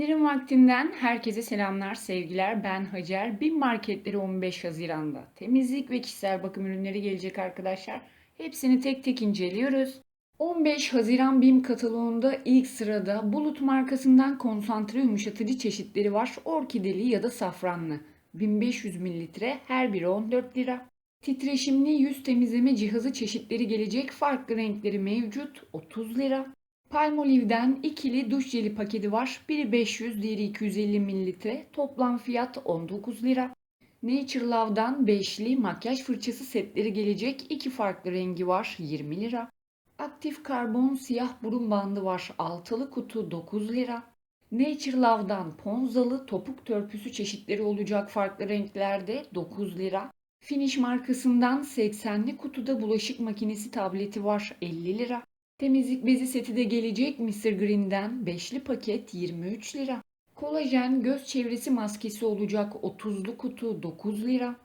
İndirim vaktinden herkese selamlar, sevgiler. Ben Hacer. BİM marketleri 15 Haziran'da. Temizlik ve kişisel bakım ürünleri gelecek arkadaşlar. Hepsini tek tek inceliyoruz. 15 Haziran BİM kataloğunda ilk sırada Bulut markasından konsantre yumuşatıcı çeşitleri var. Orkideli ya da safranlı. 1500 mililitre her biri 14 lira. Titreşimli yüz temizleme cihazı çeşitleri gelecek. Farklı renkleri mevcut. 30 lira. Palmolive'den ikili duş jeli paketi var. Biri 500, diğeri 250 mililitre. Toplam fiyat 19 lira. Nature Love'dan beşli makyaj fırçası setleri gelecek. İki farklı rengi var. 20 lira. Aktif karbon siyah burun bandı var. Altılı kutu 9 lira. Nature Love'dan ponzalı topuk törpüsü çeşitleri olacak farklı renklerde 9 lira. Finish markasından 80'li kutuda bulaşık makinesi tableti var 50 lira. Temizlik bezi seti de gelecek Mr. Green'den 5'li paket 23 lira. Kolajen göz çevresi maskesi olacak 30'lu kutu 9 lira.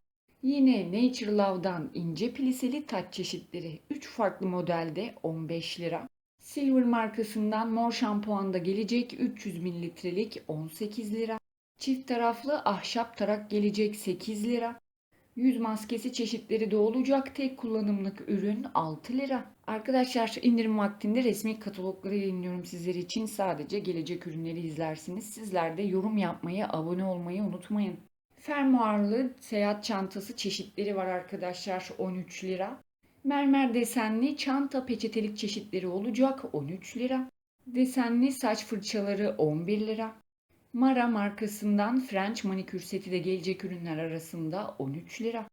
Yine Nature Love'dan ince pliseli taç çeşitleri 3 farklı modelde 15 lira. Silver markasından mor şampuan da gelecek 300 mililitrelik 18 lira. Çift taraflı ahşap tarak gelecek 8 lira. Yüz maskesi çeşitleri de olacak. Tek kullanımlık ürün 6 lira. Arkadaşlar indirim vaktinde resmi katalogları yayınlıyorum sizler için. Sadece gelecek ürünleri izlersiniz. Sizler de yorum yapmayı, abone olmayı unutmayın. Fermuarlı seyahat çantası çeşitleri var arkadaşlar 13 lira. Mermer desenli çanta peçetelik çeşitleri olacak 13 lira. Desenli saç fırçaları 11 lira. Mara markasından French manikür seti de gelecek ürünler arasında 13 lira.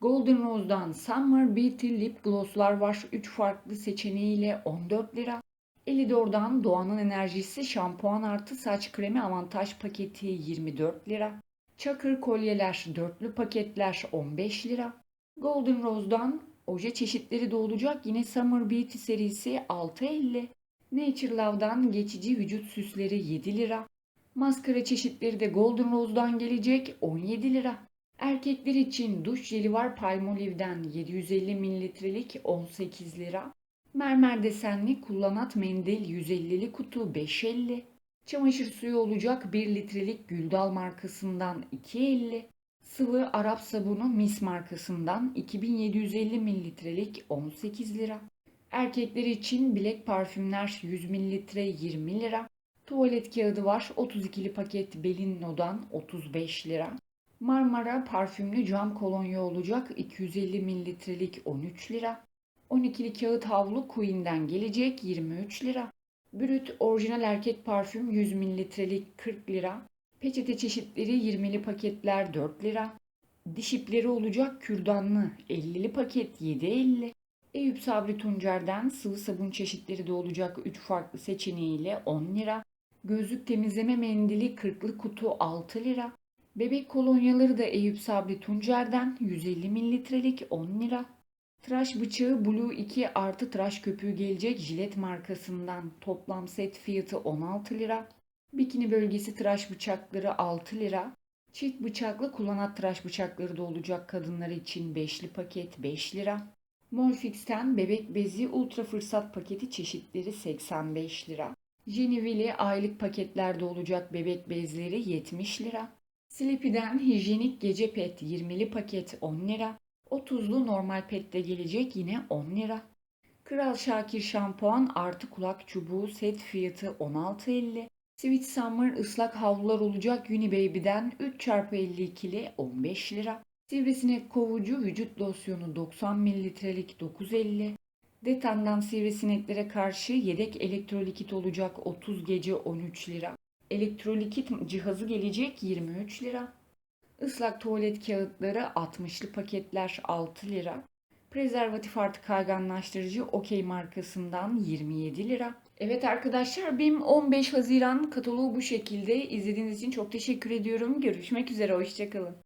Golden Rose'dan Summer Beauty Lip Gloss'lar var 3 farklı seçeneğiyle 14 lira. Elidor'dan Doğan'ın Enerjisi şampuan artı saç kremi avantaj paketi 24 lira. Çakır kolyeler dörtlü paketler 15 lira. Golden Rose'dan oje çeşitleri de olacak yine Summer Beauty serisi 6.50. Nature Love'dan geçici vücut süsleri 7 lira. Maskara çeşitleri de Golden Rose'dan gelecek 17 lira. Erkekler için duş jeli var Palmolive'den 750 mililitrelik 18 lira. Mermer desenli kullanat mendil 150'li kutu 5.50. Çamaşır suyu olacak 1 litrelik Güldal markasından 2.50. Sıvı Arap sabunu Mis markasından 2750 mililitrelik 18 lira. Erkekler için bilek parfümler 100 mililitre 20 lira. Tuvalet kağıdı var 32'li paket Belinno'dan 35 lira. Marmara parfümlü cam kolonya olacak 250 mililitrelik 13 lira. 12'li kağıt havlu Queen'den gelecek 23 lira. Brüt orijinal erkek parfüm 100 mililitrelik 40 lira. Peçete çeşitleri 20'li paketler 4 lira. Diş ipleri olacak kürdanlı 50'li paket 7.50. Eyüp Sabri Tuncer'den sıvı sabun çeşitleri de olacak 3 farklı seçeneğiyle 10 lira. Gözlük temizleme mendili 40'lı kutu 6 lira. Bebek kolonyaları da Eyüp Sabri Tuncer'den 150 mililitrelik 10 lira. Tıraş bıçağı Blue 2 artı tıraş köpüğü gelecek Jilet markasından toplam set fiyatı 16 lira. Bikini bölgesi tıraş bıçakları 6 lira. Çift bıçaklı kullanat tıraş bıçakları da olacak kadınlar için 5'li paket 5 lira. Molfix'ten bebek bezi ultra fırsat paketi çeşitleri 85 lira. Jenivili aylık paketlerde olacak bebek bezleri 70 lira. Sleepy'den hijyenik gece pet 20'li paket 10 lira. 30'lu normal pet de gelecek yine 10 lira. Kral Şakir şampuan artı kulak çubuğu set fiyatı 16.50. Sweet Summer ıslak havlular olacak Unibaby'den 3x52'li 15 lira. Sivrisinek kovucu vücut losyonu 90 mililitrelik 9.50. Detan'dan sivrisineklere karşı yedek elektrolikit olacak 30 gece 13 lira. Elektrolikit cihazı gelecek 23 lira. Islak tuvalet kağıtları 60'lı paketler 6 lira. Prezervatif artı kayganlaştırıcı OK markasından 27 lira. Evet arkadaşlar BİM 15 Haziran kataloğu bu şekilde. İzlediğiniz için çok teşekkür ediyorum. Görüşmek üzere, hoşçakalın.